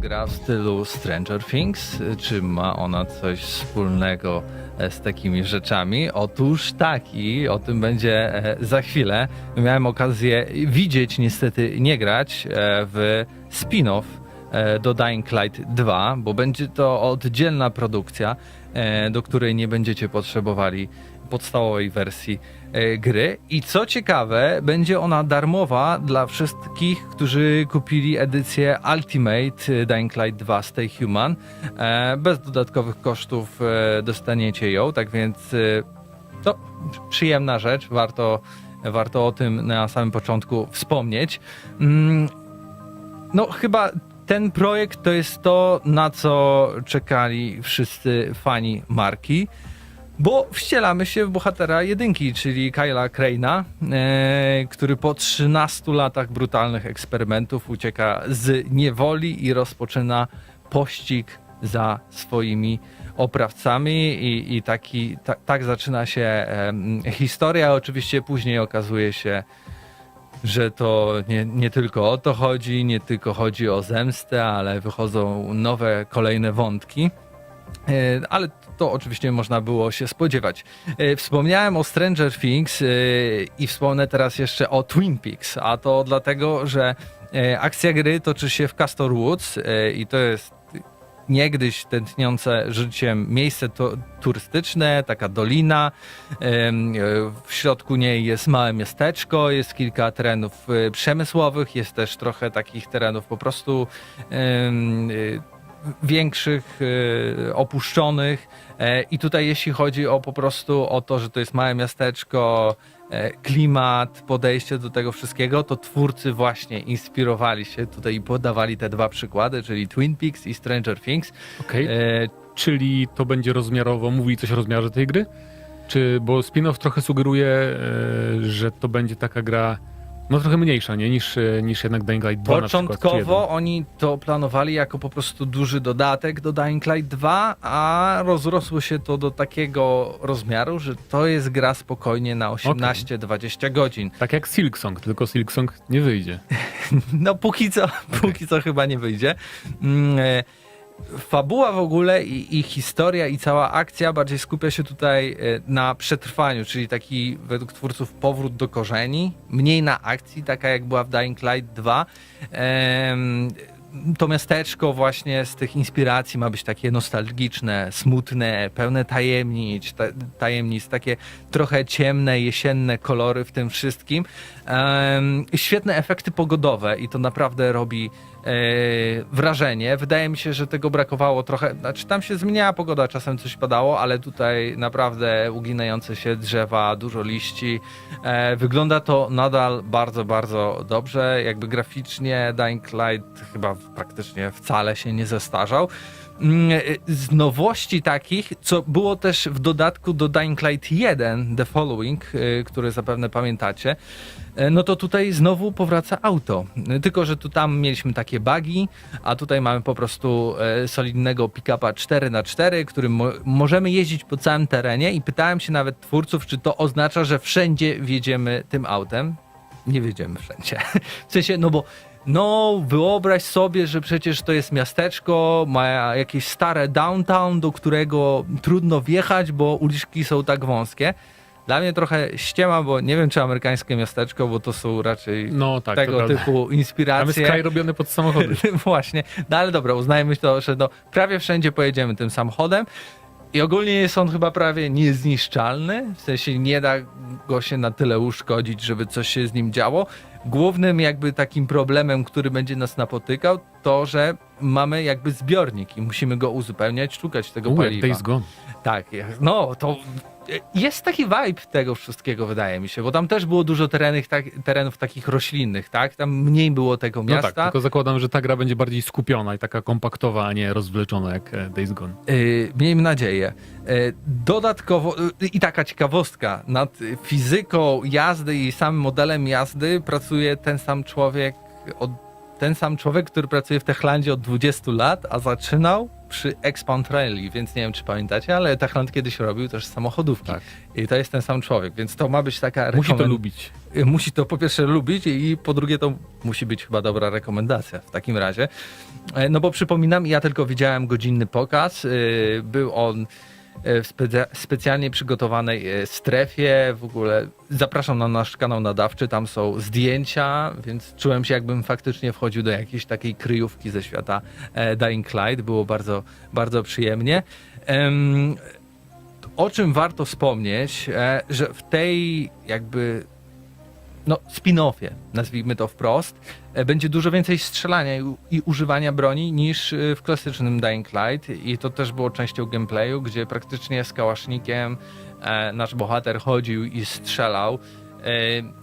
gra w stylu Stranger Things? Czy ma ona coś wspólnego e, z takimi rzeczami? Otóż tak i o tym będzie e, za chwilę. Miałem okazję widzieć, niestety nie grać e, w spin-off do Dying Light 2, bo będzie to oddzielna produkcja, do której nie będziecie potrzebowali podstawowej wersji gry. I co ciekawe, będzie ona darmowa dla wszystkich, którzy kupili edycję Ultimate e, Dying Light 2 Stay Human. E, Bez dodatkowych kosztów e, dostaniecie ją, tak więc e, to przyjemna rzecz, warto, warto o tym na samym początku wspomnieć. Mm, no, chyba ten projekt to jest to, na co czekali wszyscy fani marki. Bo wcielamy się w bohatera jedynki, czyli Kyla Crane'a, e, który po 13 latach brutalnych eksperymentów ucieka z niewoli i rozpoczyna pościg za swoimi oprawcami i, i taki, ta, tak zaczyna się em, historia. Oczywiście później okazuje się, że to nie, nie tylko o to chodzi, nie tylko chodzi o zemstę, ale wychodzą nowe, kolejne wątki. E, Ale to oczywiście można było się spodziewać. E, Wspomniałem o Stranger Things e, i wspomnę teraz jeszcze o Twin Peaks, a to dlatego, że e, akcja gry toczy się w Castor Woods i to jest niegdyś tętniące życiem miejsce to, turystyczne, taka dolina. W środku niej jest małe miasteczko, jest kilka terenów przemysłowych, jest też trochę takich terenów po prostu większych, e, opuszczonych. E, I tutaj jeśli chodzi o po prostu o to, że to jest małe miasteczko, e, klimat, podejście do tego wszystkiego, to twórcy właśnie inspirowali się tutaj i podawali te dwa przykłady, czyli Twin Peaks i Stranger Things. Okej, E, czyli to będzie rozmiarowo, mówi coś o rozmiarze tej gry? Czy, bo spin-off trochę sugeruje, e, że to będzie taka gra, no trochę mniejsza, nie? Niż, e, niż jednak Dying Light 2 na przykład, czy Początkowo oni to planowali jako po prostu duży dodatek do Dying Light 2, a rozrosło się to do takiego rozmiaru, że to jest gra spokojnie na 18-20 godzin. Tak jak Silksong, tylko Silksong nie wyjdzie. No póki co, póki co chyba nie wyjdzie. Mm, e, Fabuła w ogóle i, i historia i cała akcja bardziej skupia się tutaj e, na przetrwaniu, czyli taki według twórców powrót do korzeni, mniej na akcji, taka jak była w Dying Light 2. Em, to miasteczko właśnie z tych inspiracji ma być takie nostalgiczne, smutne, pełne tajemnic, ta, tajemnic, takie trochę ciemne, jesienne kolory w tym wszystkim. Em, świetne efekty pogodowe i to naprawdę robi wrażenie. Wydaje mi się, że tego brakowało trochę. Znaczy, tam się zmieniała pogoda, czasem coś padało, ale tutaj naprawdę uginające się drzewa, dużo liści. E, wygląda to nadal bardzo, bardzo dobrze. Jakby graficznie Dying Light chyba praktycznie wcale się nie zestarzał. Mm, e, Z nowości takich, co było też w dodatku do Dying Light 1, The Following, e, który zapewne pamiętacie, e, no to tutaj znowu powraca auto. Tylko, że tu tam mieliśmy takie bugi, a tutaj mamy po prostu solidnego pick-upa 4x4, którym mo możemy jeździć po całym terenie i pytałem się nawet twórców, czy to oznacza, że wszędzie wjedziemy tym autem. Nie wjedziemy wszędzie. W sensie, no bo no, wyobraź sobie, że przecież to jest miasteczko, ma jakieś stare downtown, do którego trudno wjechać, bo uliczki są tak wąskie. Dla mnie trochę ściema, bo nie wiem, czy amerykańskie miasteczko, bo to są raczej No tak, tego typu Tam jest inspiracje. kraj robiony pod samochody. Właśnie. No ale dobra, uznajmy to, że no, prawie wszędzie pojedziemy tym samochodem. I ogólnie jest on chyba prawie niezniszczalny, w sensie nie da go się na tyle uszkodzić, żeby coś się z nim działo. Głównym jakby takim problemem, który będzie nas napotykał, to, że mamy jakby zbiornik i musimy go uzupełniać, szukać tego U, jak paliwa. Gone. Tak, no to jest taki vibe tego wszystkiego, wydaje mi się, bo tam też było dużo terenów, tak, terenów takich roślinnych, tak? Tam mniej było tego No miasta. tak, tylko zakładam, że ta gra będzie bardziej skupiona i taka kompaktowa, a nie rozwleczona jak e, Days Gone. Yy, miejmy nadzieję. Yy, dodatkowo, yy, i taka ciekawostka, nad fizyką jazdy i samym modelem jazdy pracuje ten sam człowiek, od, ten sam człowiek, który pracuje w Techlandzie od 20 lat, a zaczynał przy Expound Rally, więc nie wiem, czy pamiętacie, ale Techland kiedyś robił też samochodówki. Tak. I to jest ten sam człowiek, więc to ma być taka Musi to lubić. musi to po pierwsze lubić i po drugie to musi być chyba dobra rekomendacja w takim razie. E, No bo przypominam, ja tylko widziałem godzinny pokaz. e, Był on w specja- specjalnie przygotowanej e, strefie. W ogóle zapraszam na nasz kanał nadawczy, tam są zdjęcia, więc czułem się jakbym faktycznie wchodził do jakiejś takiej kryjówki ze świata e, Dying Light. Było bardzo, bardzo przyjemnie. Em, O czym warto wspomnieć, e, że w tej jakby no, spin-offie, nazwijmy to wprost, e, będzie dużo więcej strzelania i, i używania broni niż e, w klasycznym Dying Light. I to też było częścią gameplayu, gdzie praktycznie z kałasznikiem e, nasz bohater chodził i strzelał. E,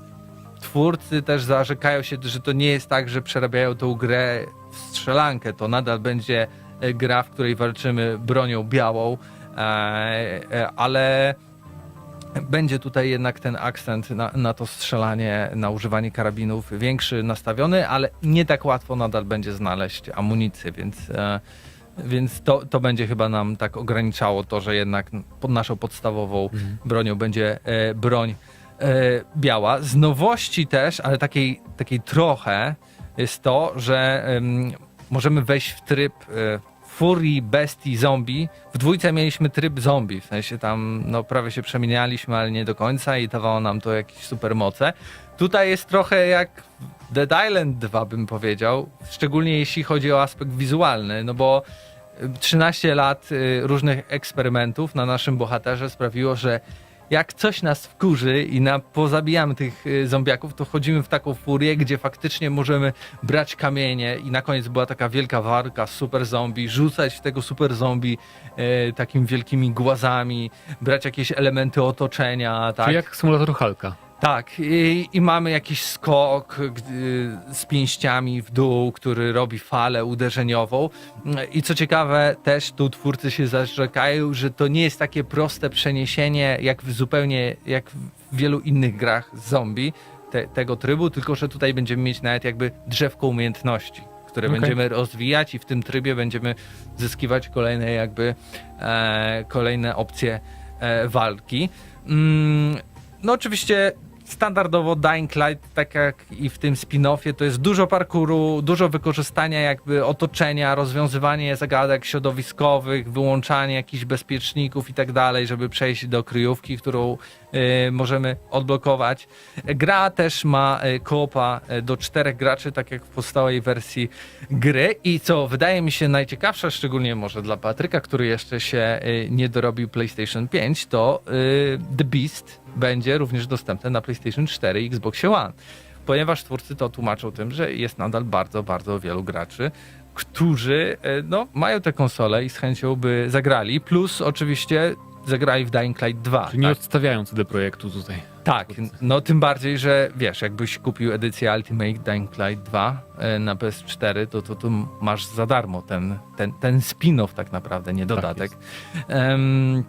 twórcy też zarzekają się, że to nie jest tak, że przerabiają tą grę w strzelankę, to nadal będzie e, gra, w której walczymy bronią białą, e, ale będzie tutaj jednak ten akcent na, na to strzelanie, na używanie karabinów większy nastawiony, ale nie tak łatwo nadal będzie znaleźć amunicję, więc, e, więc to, to będzie chyba nam tak ograniczało to, że jednak pod naszą podstawową Mhm. bronią będzie e, broń e, biała. Z nowości też, ale takiej, takiej trochę, jest to, że em, możemy wejść w tryb e, furii, bestii, zombie. W dwójce mieliśmy tryb zombie, w sensie tam no, prawie się przemienialiśmy, ale nie do końca i dawało nam to jakieś supermoce. Tutaj jest trochę jak Dead Island 2 bym powiedział, szczególnie jeśli chodzi o aspekt wizualny, no bo y, 13 lat y, różnych eksperymentów na naszym bohaterze sprawiło, że jak coś nas wkurzy i na, pozabijamy tych y, zombiaków, to wchodzimy w taką furię, gdzie faktycznie możemy brać kamienie i na koniec była taka wielka walka z super zombie, rzucać w tego super zombie takimi wielkimi głazami, brać jakieś elementy otoczenia, tak? Czyli jak symulator Halka. Tak, i, i mamy jakiś skok gdy, z pięściami w dół, który robi falę uderzeniową. I co ciekawe, też tu twórcy się zarzekają, że to nie jest takie proste przeniesienie, jak w zupełnie jak w wielu innych grach z zombie te, tego trybu, tylko że tutaj będziemy mieć nawet jakby drzewko umiejętności, które Okej. będziemy rozwijać i w tym trybie będziemy zyskiwać kolejne jakby e, kolejne opcje e, walki. Mm, no oczywiście standardowo Dying Light, tak jak i w tym spin-offie, to jest dużo parkouru, dużo wykorzystania jakby otoczenia, rozwiązywanie zagadek środowiskowych, wyłączanie jakichś bezpieczników i tak dalej, żeby przejść do kryjówki, którą y, możemy odblokować. Gra też ma y, koopa y, do czterech graczy, tak jak w pozostałej wersji gry i co wydaje mi się najciekawsze, szczególnie może dla Patryka, który jeszcze się y, nie dorobił PlayStation 5, to y, The Beast będzie również dostępne na PlayStation 4 i Xbox One. Ponieważ twórcy to tłumaczą tym, że jest nadal bardzo, bardzo wielu graczy, którzy y, no, mają te konsole i z chęcią by zagrali. Plus oczywiście zagrali w Dying Light 2. Czyli nie tak? odstawiają CD Projektu tutaj. Tak, no tym bardziej, że wiesz, jakbyś kupił edycję Ultimate Dying Light 2 e, na PS4, to, to, to masz za darmo ten, ten, ten spin-off tak naprawdę, nie dodatek. Em,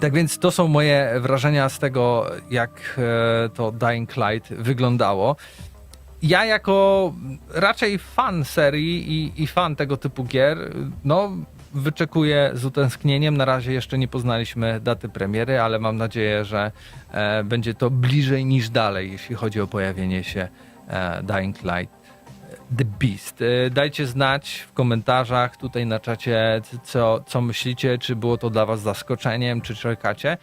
tak więc to są moje wrażenia z tego, jak e, to Dying Light wyglądało. Ja jako raczej fan serii i, i fan tego typu gier, no wyczekuję z utęsknieniem. Na razie jeszcze nie poznaliśmy daty premiery, ale mam nadzieję, że e, będzie to bliżej niż dalej, jeśli chodzi o pojawienie się e, Dying Light The Beast. E, Dajcie znać w komentarzach tutaj na czacie, co, co myślicie, czy było to dla was zaskoczeniem, czy czekacie.